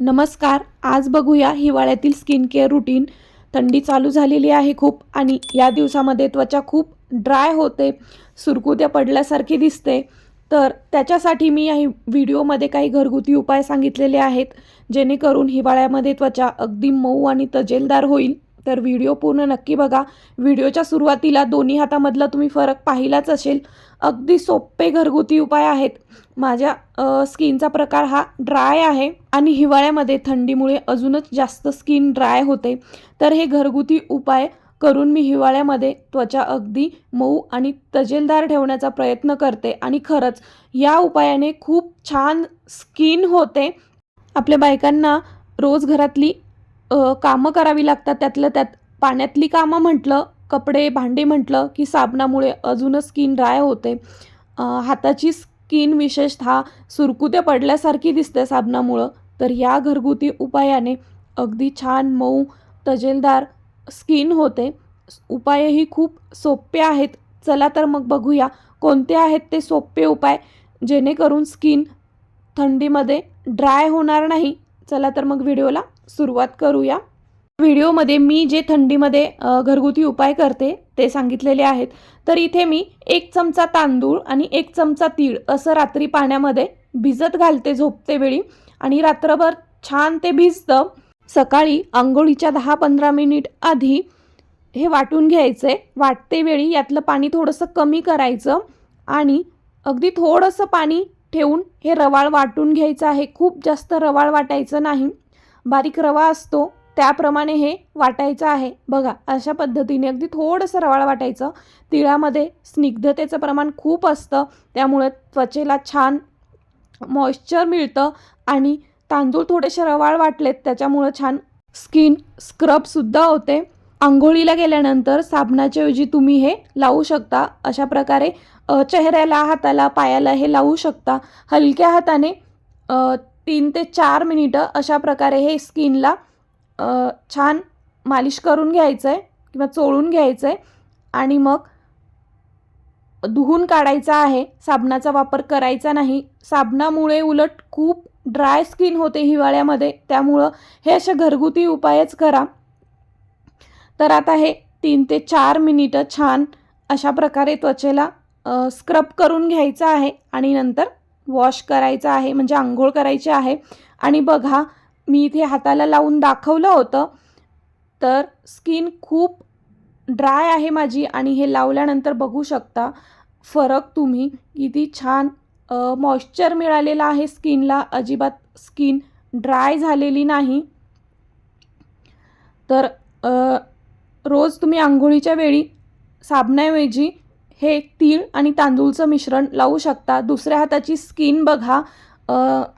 नमस्कार आज बघूया हिवाळ्यातील स्किन केअर रुटीन थंडी चालू झालेली आहे खूप आणि या दिवसामध्ये त्वचा खूप ड्राय होते सुरकुत्या पडल्यासारखी दिसते. तर त्याच्यासाठी मी या व्हिडिओमध्ये काही घरगुती उपाय सांगितलेले आहेत जेणेकरून हिवाळ्यामध्ये त्वचा अगदी मऊ आणि तजेलदार होईल. तर व्हिडिओ पूर्ण नक्की बघा. व्हिडिओच्या सुरुवातीला दोन्ही हातामधला तुम्ही फरक पाहिलाच असेल. अगदी सोपे घरगुती उपाय आहेत. माझ्या स्किनचा प्रकार हा ड्राय आहे आणि हिवाळ्यामध्ये थंडीमुळे अजूनच जास्त स्किन ड्राय होते. तर हे घरगुती उपाय करून मी हिवाळ्यामध्ये त्वचा अगदी मऊ आणि तजेलदार ठेवण्याचा प्रयत्न करते आणि खरंच या उपायाने खूप छान स्किन होते. आपल्या बायकांना रोज घरातली कामं करावी लागतात. त्यातलं त्यात पाण्यातली कामं म्हटलं कपडे भांडी म्हटलं की साबणामुळे अजूनच स्किन ड्राय होते. हाताची स्किन विशेषतः सुरकुत्या पडल्यासारखी दिसते साबणामुळं. तर या घरगुती उपायाने अगदी छान मऊ तजेलदार स्किन होते. उपायही खूप सोपे आहेत. चला तर मग बघूया कोणते आहेत ते सोपे उपाय जेणेकरून स्किन थंडीमध्ये ड्राय होणार नाही. चला तर मग व्हिडिओला सुरुवात करूया. व्हिडिओमध्ये मी जे थंडीमध्ये घरगुती उपाय करते ते सांगितलेले आहेत. तर इथे मी एक चमचा तांदूळ आणि एक चमचा तीळ असं रात्री पाण्यामध्ये भिजत घालते झोपते वेळी आणि रात्रभर छान ते भिजतं. सकाळी आंघोळीच्या दहा पंधरा मिनिट आधी हे वाटून घ्यायचं. आहे वाटते वेळी यातलं पाणी थोडंसं कमी करायचं आणि अगदी थोडंसं पाणी ठेवून हे रवाळ वाटून घ्यायचं आहे. खूप जास्त रवाळ वाटायचं नाही. बारीक रवा असतो त्याप्रमाणे हे वाटायचं आहे. बघा अशा पद्धतीने अगदी थोडंसं रवाळ वाटायचं. तिळामध्ये स्निग्धतेचं प्रमाण खूप असतं त्यामुळे त्वचेला छान मॉइश्चर मिळतं आणि तांदूळ थोडेसे रवाळ वाटलेत त्याच्यामुळं छान स्किन स्क्रबसुद्धा होते. आंघोळीला गेल्यानंतर साबणाच्या ऐवजी तुम्ही हे लावू शकता. अशा प्रकारे चेहऱ्याला हाताला पायाला हे लावू शकता. हलक्या हाताने तीन ते चार मिनिटं अशा प्रकारे हे स्किनला छान मालिश करून घ्यायचं आहे किंवा चोळून घ्यायचं आहे आणि मग धुवून काढायचा आहे. साबणाचा वापर करायचा नाही. साबणामुळे उलट खूप ड्राय स्किन होते हिवाळ्यामध्ये. त्यामुळं हे असे घरगुती उपायच करा. तर आता हे तीन ते चार मिनिटं छान अशा प्रकारे त्वचेला स्क्रब करून घ्यायचं आहे. आणि नंतर वॉश करायचं आहे म्हणजे आंघोळ करायची आहे. आणि बघा मी इथे हाताला लावून दाखवलं होतं. तर स्किन खूप ड्राय आहे माझी आणि हे लावल्यानंतर बघू शकता फरक तुम्ही. किती छान मॉइश्चर मिळालेलं आहे स्किनला. अजिबात स्किन ड्राय झालेली नाही. तर रोज तुम्ही आंघोळीच्या वेळी साबणाऐवजी हे तीळ आणि तांदूळचं मिश्रण लावू शकता. दुसऱ्या हाताची स्किन बघा.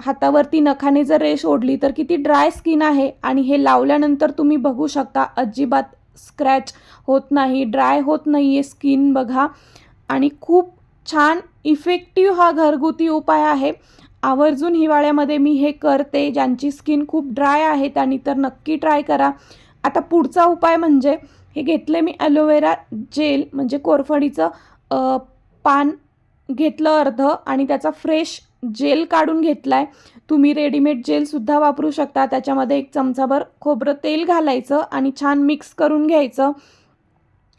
हातावरती नखाने जर रेश ओढली तर किती ड्राय स्किन आहे आणि हे लावल्यानंतर तुम्ही बघू शकता अजिबात स्क्रॅच होत नाही ड्राय होत नाही आहे स्किन बघा. आणि खूप छान इफेक्टिव्ह हा घरगुती उपाय आहे. आवर्जून हिवाळ्यामध्ये मी हे करते. ज्यांची स्किन खूप ड्राय आहे त्यांनी तर नक्की ट्राय करा. आता पुढचा उपाय म्हणजे हे घेतले मी ॲलोवेरा जेल म्हणजे कोरफडीचं पान घेतलं अर्ध आणि त्याचा फ्रेश जेल काढून घेतला आहे तुम्ही रेडीमेड जेलसुद्धा वापरू शकता. त्याच्यामध्ये एक चमचाभर खोबरं तेल घालायचं आणि छान मिक्स करून घ्यायचं.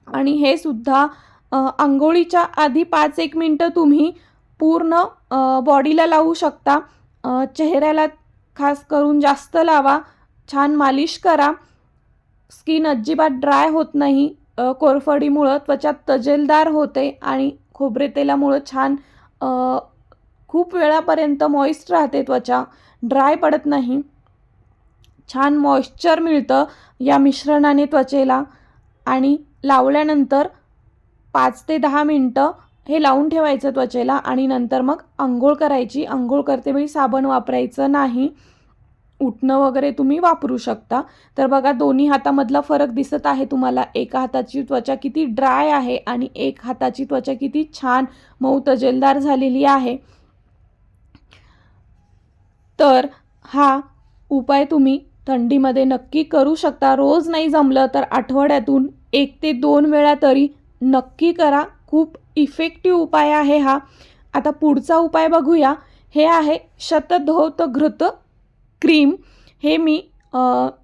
आणि हे सुद्धा आंघोळीच्या आधी पाच एक मिनटं तुम्ही पूर्ण बॉडीला लावू शकता. चेहऱ्याला खास करून जास्त लावा. छान मालिश करा. स्किन अजिबात ड्राय होत नाही. कोरफडीमुळं त्वचा तजेलदार होते आणि खोबरे तेलामुळं छान खूप वेळापर्यंत मॉइस्ट राहते त्वचा. ड्राय पडत नाही. छान मॉइश्चर मिळतं या मिश्रणाने त्वचेला आणि लावल्यानंतर पाच ते दहा मिनटं हे लावून ठेवायचं त्वचेला आणि नंतर मग आंघोळ करायची. आंघोळ करतेवेळी साबण वापरायचं नाही. उठणं वगैरे तुम्ही वापरू शकता. तर बघा दोन्ही हातामधला फरक दिसत आहे तुम्हाला. एका हाताची त्वचा किती ड्राय आहे आणि एक हाताची त्वचा किती छान मऊ तजेलदार झालेली आहे. तर हा उपाय तुम्ही थंडीमध्ये नक्की करू शकता. रोज नाही जमलं तर आठवड्यातून एक ते दोन वेळा तरी नक्की करा. खूप इफेक्टिव्ह उपाय आहे हा. आता पुढचा उपाय बघूया. हे आहे शतधौत घृत क्रीम. हे मी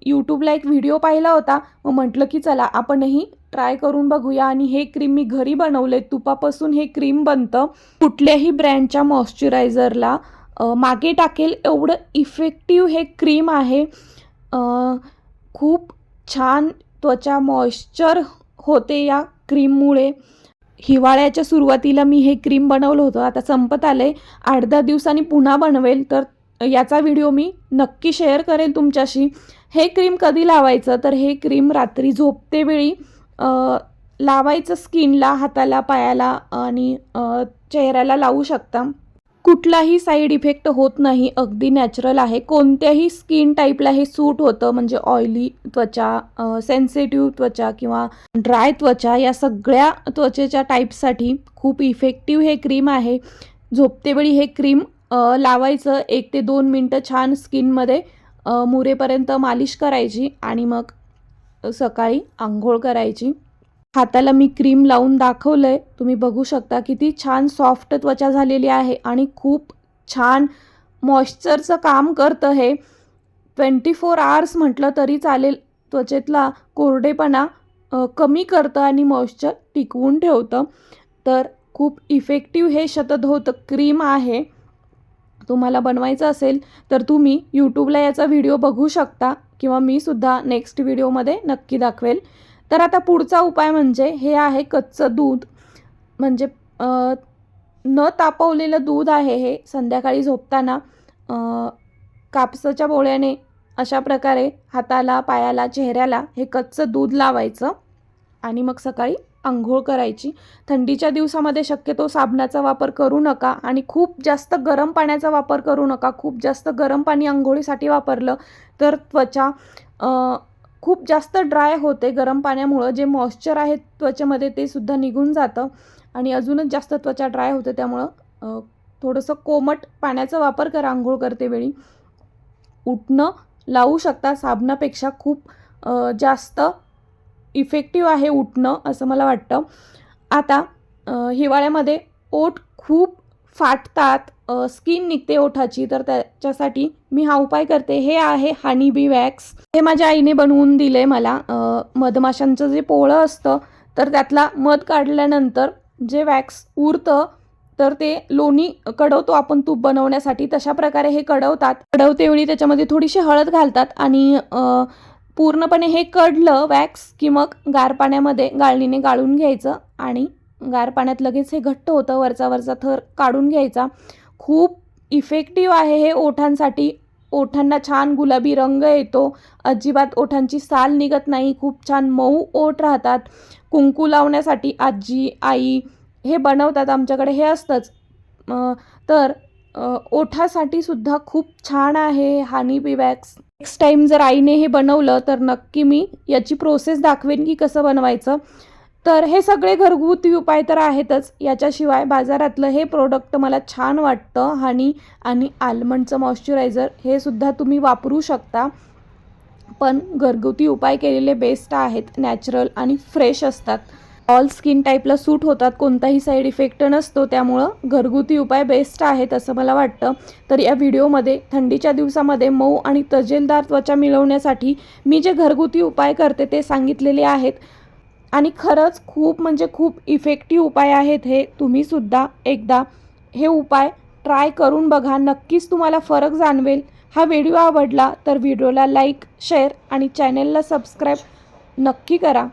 यूट्यूबला एक व्हिडिओ पाहिला होता. मग म्हटलं की चला आपणही ट्राय करून बघूया. आणि हे क्रीम मी घरी बनवले तुपापासून हे क्रीम बनतं. कुठल्याही ब्रँडच्या मॉइश्चरायझरला मागे टाकेल एवढं इफेक्टिव्ह हे क्रीम आहे. खूप छान त्वचा मॉइश्चर होते या क्रीममुळे. हिवाळ्याच्या सुरुवातीला मी हे क्रीम बनवलं होतं. आता संपत आलं आहे आठ दहा दिवसांनी पुन्हा बनवेल. तर याचा व्हिडिओ मी नक्की शेअर करेन तुमच्याशी. हे क्रीम कधी लावायचं? तर हे क्रीम रात्री झोपतेवेळी लावायचं स्किनला हाताला पायाला आणि चेहऱ्याला लावू शकता. कुठलाही साईड इफेक्ट होत नाही. अगदी नॅचरल आहे. कोणत्याही स्किन टाईपला हे सूट होतं म्हणजे ऑइली त्वचा सेन्सिटिव्ह त्वचा किंवा ड्राय त्वचा या सगळ्या त्वचेच्या टाईपसाठी खूप इफेक्टिव्ह हे क्रीम आहे. झोपतेवेळी हे क्रीम लावायचं. एक ते दोन मिनटं छान स्किनमध्ये मुरेपर्यंत मालिश करायची आणि मग सकाळी आंघोळ करायची. हाताला मी क्रीम लावून दाखवलं आहे तुम्ही बघू शकता किती छान सॉफ्ट त्वचा झालेली आहे आणि खूप छान मॉइश्चरचं काम करतं हे. ट्वेंटी फोर आवर्स म्हटलं तरी चालेल. त्वचेतला कोरडेपणा कमी करतं आणि मॉइश्चर टिकवून ठेवतं. तर खूप इफेक्टिव्ह हे शतधोत क्रीम आहे. तुम्हाला बनवायचं असेल तर तुम्ही यूट्यूबला याचा व्हिडिओ बघू शकता किंवा मी सुद्धा नेक्स्ट व्हिडिओमध्ये नक्की दाखवेल. तर आता पुढचा उपाय म्हणजे हे आहे कच्चं दूध. म्हणजे न तापवलेलं दूध आहे हे संध्याकाळी झोपताना कापसाच्या बोळ्याने अशा प्रकारे हाताला पायाला चेहऱ्याला हे कच्चं दूध लावायचं. आणि मग सकाळी आंघोळ करायची. थंडीच्या दिवसामध्ये शक्यतो साबणाचा वापर करू नका आणि खूप जास्त गरम पाण्याचा वापर करू नका. खूप जास्त गरम पाणी आंघोळीसाठी वापरलं तर त्वचा खूप जास्त ड्राय होते गरम पाण्यामुळं. जे मॉइश्चर आहे त्वचेमध्ये ते सुद्धा निघून जातं आणि अजूनच जास्त त्वचा ड्राय होते त्यामुळं थोडंसं कोमट पाण्याचा वापर करा आंघोळ करते वेळी. उठणं लावू शकता. साबणापेक्षा खूप जास्त इफेक्टिव्ह आहे उठणं असं मला वाटतं. आता हिवाळ्यामध्ये ओठ खूप फाटतात स्किन निघते ओठाची तर त्याच्यासाठी मी हा उपाय करते. हे आहे हनी बी वॅक्स हे माझ्या आईने बनवून दिले मला. मधमाशांचं जे पोळं असतं तर त्यातला मध काढल्यानंतर जे वॅक्स उरतं तर ते लोणी कडवतो आपण तूप बनवण्यासाठी. तशा प्रकारे हे कडवतात. कडवतेवेळी त्याच्यामध्ये थोडीशी हळद घालतात आणि पूर्णपणे हे कडलं वॅक्स की मग गार पाण्यामध्ये गाळणीने गाळून घ्यायचं आणि गार पाण्यात लगेच हे घट्ट होतं वरचा वरचा थर काढून घ्यायचा. खूप इफेक्टिव्ह आहे हे ओठांसाठी. ओठांना छान गुलाबी रंग येतो. अजिबात ओठांची साल निघत नाही. खूप छान मऊ ओठ राहतात. कुंकू लावण्यासाठी आजी आई हे बनवतात आमच्याकडे. हे असतंच. तर ओठासाठी सुद्धा खूप छान आहे. हानी बी वॅक्स. नेक्स्ट टाईम जर आईने हे बनवलं तर नक्की मी याची प्रोसेस दाखवेन की कसं बनवायचं. तर हे सगळे घरगुती उपाय तर आहेतच. याच्याशिवाय बाजारातलं हे प्रोडक्ट मला छान वाटतं. हनी आणि आल्मंडचं मॉइश्चरायझर हे सुद्धा तुम्ही वापरू शकता. पण घरगुती उपाय केलेले बेस्ट आहेत. नॅचरल आणि फ्रेश असतात. ऑल स्किन टाईपला सूट होतात कोणताही साईड इफेक्ट नसतो त्यामुळं घरगुती उपाय बेस्ट आहेत असं मला वाटतं. तर या व्हिडिओमध्ये थंडीच्या दिवसामध्ये मऊ आणि तजेलदार त्वचा मिळवण्यासाठी मी जे घरगुती उपाय करते ते सांगितलेले आहेत. आणि खरंच खूप म्हणजे खूप इफेक्टिव्ह उपाय आहेत हे तुम्हीसुद्धा एकदा हे उपाय ट्राय करून बघा. नक्कीच तुम्हाला फरक जाणवेल. हा व्हिडिओ आवडला तर व्हिडिओला लाईक शेअर आणि चॅनेलला सबस्क्राईब नक्की करा.